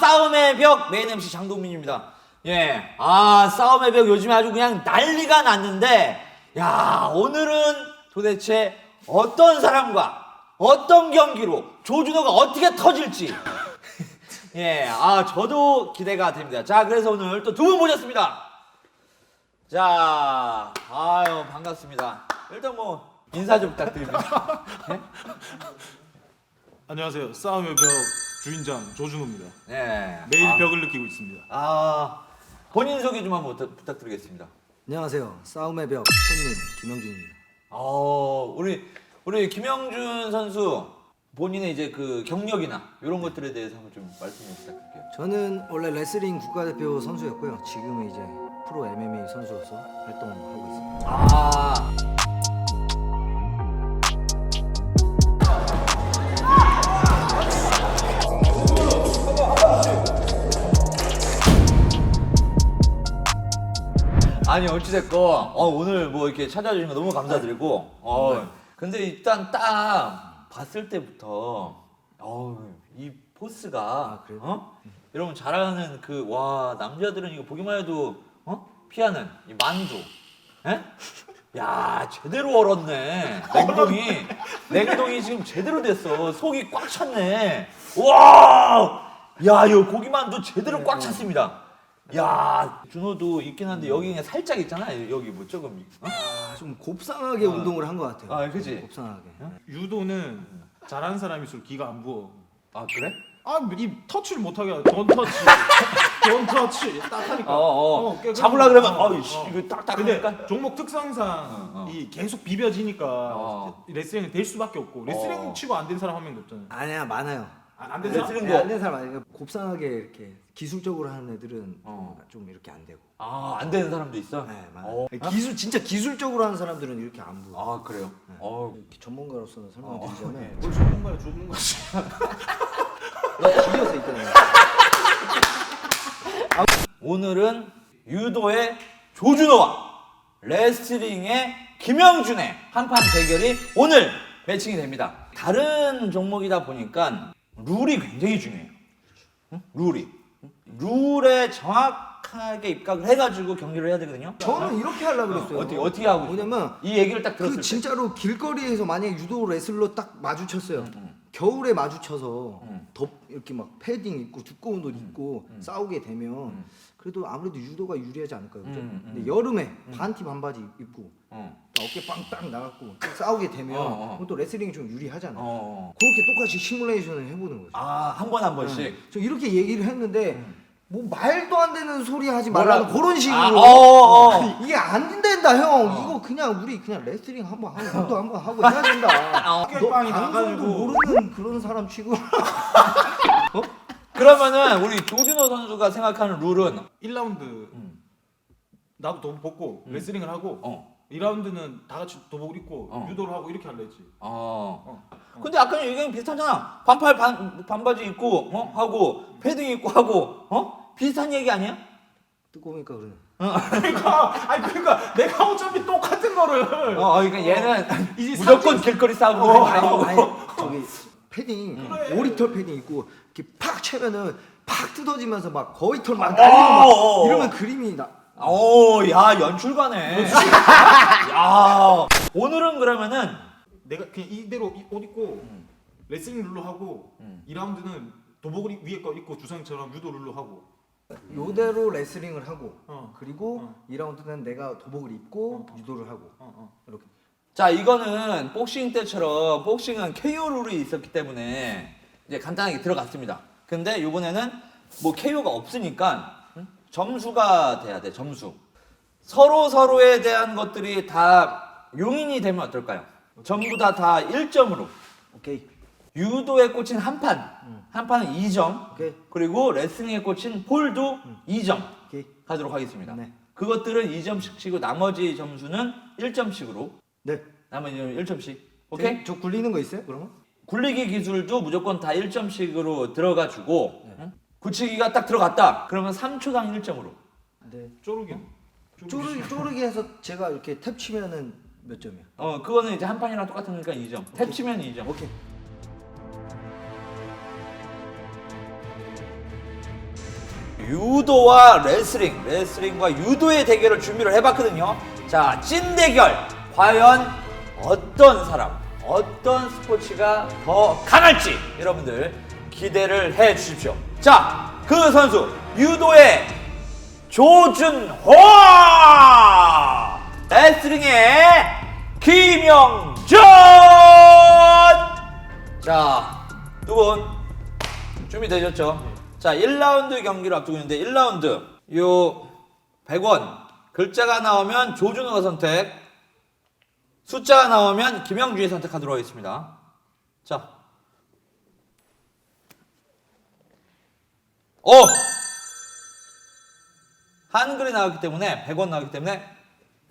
싸움의 벽 메인 MC 장동민입니다. 예, 아 싸움의 벽 요즘에 아주 그냥 난리가 났는데, 야 오늘은 도대체 어떤 사람과 어떤 경기로 조준호가 어떻게 터질지. 예, 아 저도 기대가 됩니다. 자, 그래서 오늘 또 두 분 모셨습니다. 자, 아유 반갑습니다. 일단 뭐 인사 좀 부탁드립니다. 안녕하세요. 싸움의 벽 주인장 조준호입니다. 네. 매일 아, 벽을 느끼고 있습니다. 아 본인 소개 좀 한번 부탁, 부탁드리겠습니다. 안녕하세요. 싸움의 벽 손님 김영준입니다. 어, 우리 우리 김영준 선수 본인의 이제 그 경력이나 이런 것들에 대해서 한번 좀 말씀 좀 부탁드릴게요. 저는 원래 레슬링 국가대표 선수였고요. 지금은 이제 프로 MMA 선수로서 활동하고 있습니다. 아. 아니 어찌됐건 어, 오늘 뭐 이렇게 찾아주신 거 너무 감사드리고 어 근데 일단 딱 봤을 때부터 어 이 포스가 아, 그래요? 어? 여러분 잘하는 그 와 남자들은 이거 보기만 해도 어? 피하는 이 만두. 에? 야 제대로 얼었네. 냉동이 냉동이 지금 제대로 됐어. 속이 꽉 찼네. 와야 이거 고기만두 제대로 꽉 찼습니다 야 준호도 있긴 한데 여기 그냥 살짝 있잖아 여기 뭐 조금 어? 아, 좀 곱상하게 운동을 한 것 같아요. 아, 그치? 곱상하게. 유도는 잘하는 사람일수록 기가 안 부어. 아 그래? 아, 이 터치를 못하게 하돈 터치. 돈 터치. 딱 하니까. 어어 깨끗하게. 잡으려 그러면 어, 어이씨 어. 이거 딱딱 근데 하니까 종목 특성상 어, 어. 이 계속 비벼지니까 어. 레슬링이 될 수밖에 없고 레슬링 어. 치고 안 된 사람 한 명도 없잖아요. 아니야 많아요. 안, 안된 사람? 레슬링 네, 거. 안된 사람 아니에요. 곱상하게 이렇게 기술적으로 하는 애들은 어. 좀 이렇게 안 되고. 아 안 되는 사람도 있어? 네, 어. 많아요. 기술 진짜 기술적으로 하는 사람들은 이렇게 안 부어. 아 그래요? 어 이렇게 전문가로서는 설명을 어, 드리자면 뭘 전문가야 전문가지. 나 집에서 있잖아요. 오늘은 유도의 조준호와 레슬링의 김영준의 한판 대결이 오늘 매칭이 됩니다. 다른 종목이다 보니까 룰이 굉장히 중요해요. 응? 룰이. 응? 룰에 정확하게 입각을 해가지고 경기를 해야 되거든요. 저는 이렇게 하려고 그랬어요. 어떻게 어떻게 하고 싶어요? 뭐냐면 이 얘기를 딱 들었을 그 때. 진짜로 길거리에서 만약에 유도 레슬러 딱 마주쳤어요. 겨울에 마주쳐서 음. 덥 이렇게 막 패딩 입고 두꺼운 옷 입고 싸우게 되면 그래도 아무래도 유도가 유리하지 않을까요? 그죠? 음, 음. 근데 여름에 반티 반바지 입고 어. 어깨 빵딱 나갔고 또 싸우게 되면 어, 어. 그럼 또 레슬링이 좀 유리하잖아요. 어. 그렇게 똑같이 시뮬레이션을 해보는 거죠. 아, 한 번 한 번씩. 네. 저 이렇게 얘기를 했는데 음. 뭐 말도 안 되는 소리 하지 말라는 뭐라고? 그런 식으로 아, 어, 어, 어. 이게 안 된다 형 어. 이거 그냥 우리 그냥 레슬링 한번 하고 유도 한번 하고 해야 된다 어. 너 어깨빵이 방송도 나가지고. 모르는 그런 사람 치고 그러면은 우리 조준호 선수가 생각하는 룰은 1라운드 음. 나도 도복 벗고 레슬링을 하고 어. 2라운드는 다 같이 도복을 입고 어. 유도를 하고 이렇게 할래 했지. 어. 어. 근데 아까 얘기랑 비슷하잖아. 반팔 반 반바지 입고 어 하고 패딩 입고 하고 어 비슷한 얘기 아니야? 보니까 그러네 그러니까 아니 그러니까 내가 어차피 똑같은 거를 어, 어 그러니까 얘는 이제 무조건 삼십- 길거리 싸움으로 어, 생각하고. 아니 저기 패딩 그래. 오리털 패딩 입고 이렇게 팍 채면은 팍 뜯어지면서 막 거의 털막 어, 날리고 막 어, 어. 이러면 그림이 나 오, 야 연출가네. 야 오늘은 그러면은 내가 그냥 이대로 이- 옷 입고 레슬링 룰로 하고 음. 2라운드는 도복을 입- 위에 거 입고 주상처럼 유도 룰로 하고 요대로 레슬링을 하고 어. 그리고 어. 2라운드는 내가 도복을 입고 유도를 하고 어, 어. 이렇게 자 이거는 복싱 때처럼 복싱은 KO 룰이 있었기 때문에 이제 간단하게 들어갔습니다. 근데 이번에는 뭐 KO가 없으니까 응? 점수가 돼야 돼 점수. 서로 서로에 대한 것들이 다 용인이 되면 어떨까요? 전부 다 다 1점으로. 오케이 유도에 꽂힌 한 판, 한 판은 2점. 오케이 그리고 레슬링에 꽂힌 폴도 2점 오케이 가도록 하겠습니다. 네. 그것들은 2점씩 치고 나머지 점수는 1점씩으로 네 나머지 1점씩. 오케이? 저, 저 굴리는 거 있어요 그러면? 굴리기 기술도 무조건 다 1점씩으로 들어가 주고 응? 굳히기가 딱 들어갔다. 그러면 3초당 1점으로. 네 쪼르기 쪼르기 해서 제가 이렇게 탭 치면은 몇 점이야? 어, 그거는 이제 한 판이랑 똑같으니까 2점. 탭 치면 2점. 오케이 유도와 레슬링, 레슬링과 유도의 대결을 준비를 해봤거든요. 자, 찐 대결. 과연 어떤 사람, 어떤 스포츠가 더 강할지 여러분들 기대를 해 주십시오. 자, 그 선수 유도의 조준호, 레슬링의 김영준. 자, 두 분 준비되셨죠? 자, 1라운드 경기를 앞두고 있는데 1라운드 요 100원 글자가 나오면 조준호가 선택 숫자가 나오면 김영준이 선택하도록 하겠습니다. 자. 어! 한글이 나왔기 때문에 100원 나왔기 때문에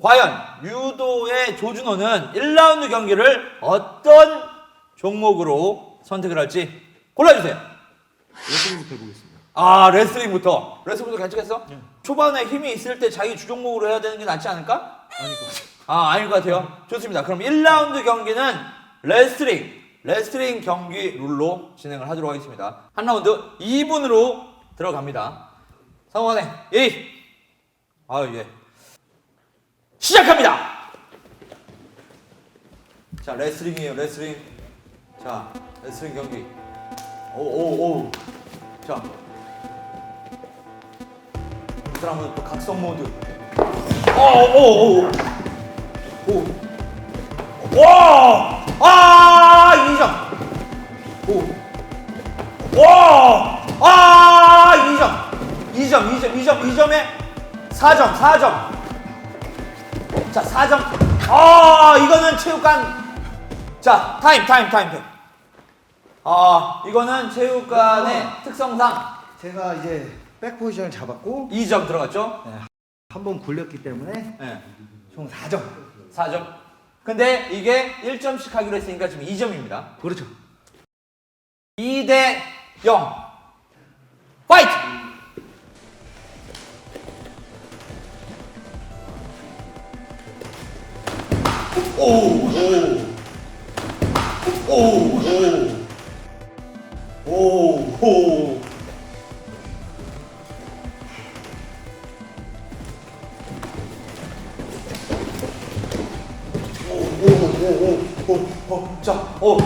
과연 유도의 조준호는 1라운드 경기를 어떤 종목으로 선택을 할지 골라주세요. 레슬링부터 해보겠습니다. 아 레슬링부터 레슬링부터 괜찮겠어? 초반에 힘이 있을 때 자기 주종목으로 해야 되는 게 낫지 않을까? 아닐 것 같아요. 아 아닐 것 같아요. 좋습니다. 그럼 1라운드 경기는 레슬링 레슬링 경기 룰로 진행을 하도록 하겠습니다. 한 라운드 2분으로 들어갑니다. 상원의 1. 아 예. 시작합니다. 자 레슬링이에요 레슬링. 자 레슬링 경기. 오오오. 자. 이 사람은 또 각성 모드. 오오 오. 오. 와! 아, 2점. 오. 와! 아, 2점. 2점, 2점, 2점, 2점에 4점, 4점. 자, 4점. 아, 이거는 체육관. 자, 타임, 타임, 타임, 타임. 아, 이거는 체육관의 특성상 제가 이제 백 포지션을 잡았고 2점 들어갔죠? 한번 굴렸기 때문에 네. 총 4점. 4점. 근데 이게 1점씩 하기로 했으니까 지금 2점입니다. 그렇죠. 2대 0. 파이트! 오, 오. 오, 오. 오, 오오오오오오 자, 어.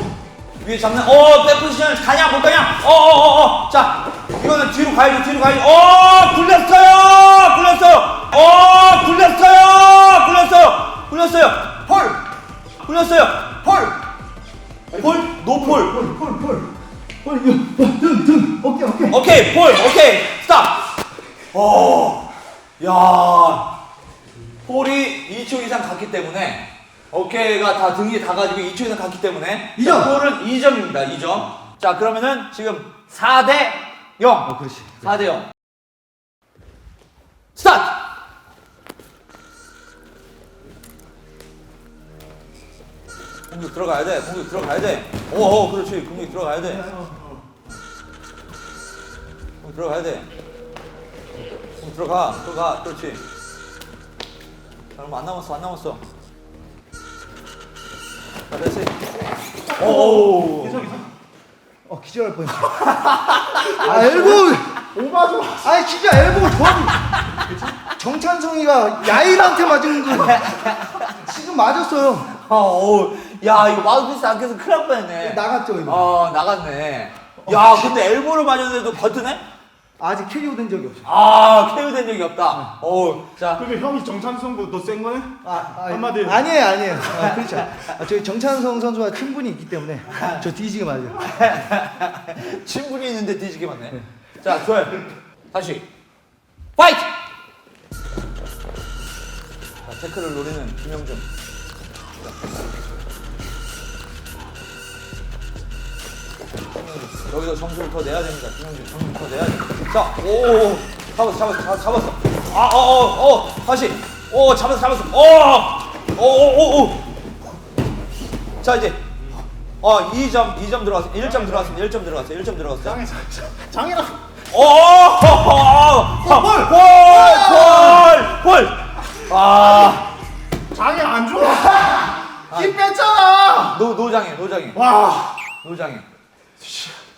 위에 잡는 어 백포지션 가냐 못 가냐? 어어어어. 자 이거는 뒤로 가야죠 뒤로 가야죠. 어 굴렸어요! 굴렸어요! 어 굴렸어요! 굴렸어요! 굴렸어요! 폴 굴렸어요! 폴폴 노폴. 폴, 폴, 폴. 폴, 이거, 등, 등, 어깨, 어깨. 오케이 폴 오케이. 스탑. 어야. 폴이 2초 이상 갔기 때문에 어깨가 다 등이 다 가지고 2초 이상 갔기 때문에. 이 점. 자, 폴은 2점입니다 2점. 자 그러면은 지금 4대 0 어, 그렇지. 4대 0 스타트! 공격 들어가야 돼 공격 들어가야 돼. 오 오 그렇지. 공격 들어가야 돼. 공격 들어가야 돼. 공격 들어가 들어가. 그렇지. 자, 얼마 안 남았어 안 남았어 자 됐지 오 어, 기절할 뻔했어. 아, 엘보! 오바죠. 아니, 진짜 엘보 조합이. 정찬성이가 야인한테 맞은 거. 지금 맞았어요. 아, 오, 야, 이거 마우스피스 안 껴서 큰일 날 뻔했네. 나갔죠, 이거. 어, 나갔네. 야, 근데 엘보를 맞았는데도 버티네? 아직 KO 된 적이 없어. 아, KO 된 적이 없다. 어, 자, 그러면 형이 정찬성보다 더센 거네? 아, 아, 한마디. 아니에요, 아니에요. 아, 그렇죠. 아, 저희 정찬성 선수와 친분이 있기 때문에 저 뒤지게 맞아요. 친분이 있는데 뒤지게 맞네. 자, 좋아요. 다시. 파이트! 자, 태클을 노리는 김영준. 여기서 점수를 더 내야 됩니다. 김영준 점수 더 내야 돼. 자, 오, 잡았어, 잡았어, 잡- 잡았어. 아, 어, 어, 어, 다시. 오, 잡았어, 잡았어. 어, 오, 오, 오, 오. 자, 이제. 어, 2점, 2점 들어갔어. 1점 들어갔습니다. 1점 들어갔어. 1점 들어갔어. 장애 장애라. 오! 볼! 볼! 볼! 아, 장애 안 좋아. 힘 뺐잖아. 노 노장해, 노장해, 와. 노장해, 또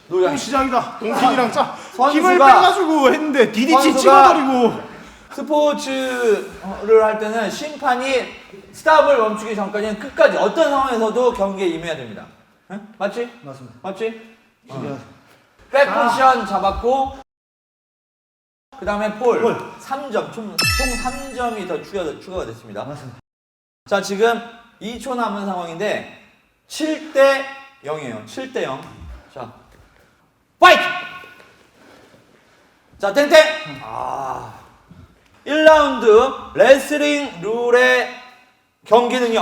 노장해. 시작이다. 동fin이랑 짜. 힘을 선수가 빼가지고 했는데 디디치 선수가- 찍어버리고 스포츠를 할 때는 심판이 스탑을 멈추기 전까지는 끝까지 어떤 상황에서도 경기에 임해야 됩니다. 응? 맞지? 맞습니다. 맞지? 중요하죠. 백 포지션 잡았고 그 다음에 폴, 3점 총, 총 3점이 더 추가, 추가가 됐습니다. 맞습니다. 자 지금 2초 남은 상황인데 7대 0이에요. 7대 0. 자 파이트! 자 땡땡! 아 1라운드 레슬링 룰의 경기는요.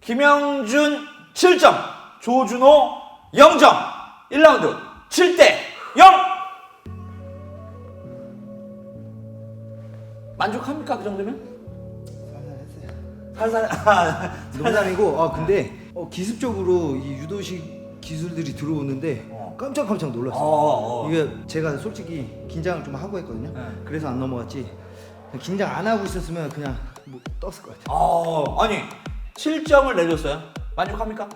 김영준 7점, 조준호 0점. 1라운드 7대 0. 만족합니까 그 정도면? 살살 농담이고 아 근데 어, 기습적으로 이 유도식 기술들이 들어오는데 어. 깜짝깜짝 놀랐어요. 어, 어. 이게 제가 솔직히 긴장을 좀 하고 했거든요. 네. 그래서 안 넘어갔지. 긴장 안 하고 있었으면 그냥 뭐 떴을 것 같아요. 어, 아니 7점을 내줬어요. 만족합니까?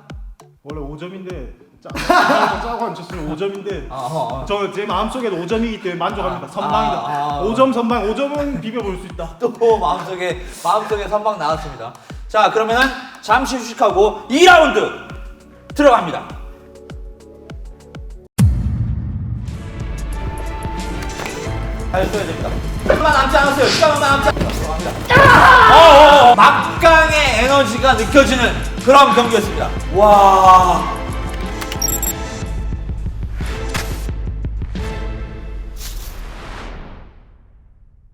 원래 5점인데 짜고 짜고 안 쳤으면 5점인데 아, 어, 어. 저제 마음속에도 5점이기 때문에 만족합니다. 아, 선방이다. 아, 아. 5점 선방 5점은 비벼볼 수 있다. 또 마음속에 마음속에 선방 나왔습니다. 자 그러면은 잠시 휴식하고 2라운드 들어갑니다. 잘 써야 됩니다. 얼마 남지 않았어요. 시간 얼마 남지 않았습니다. 어, 어, 어. 막강의 에너지가 느껴지는 그런 경기였습니다. 와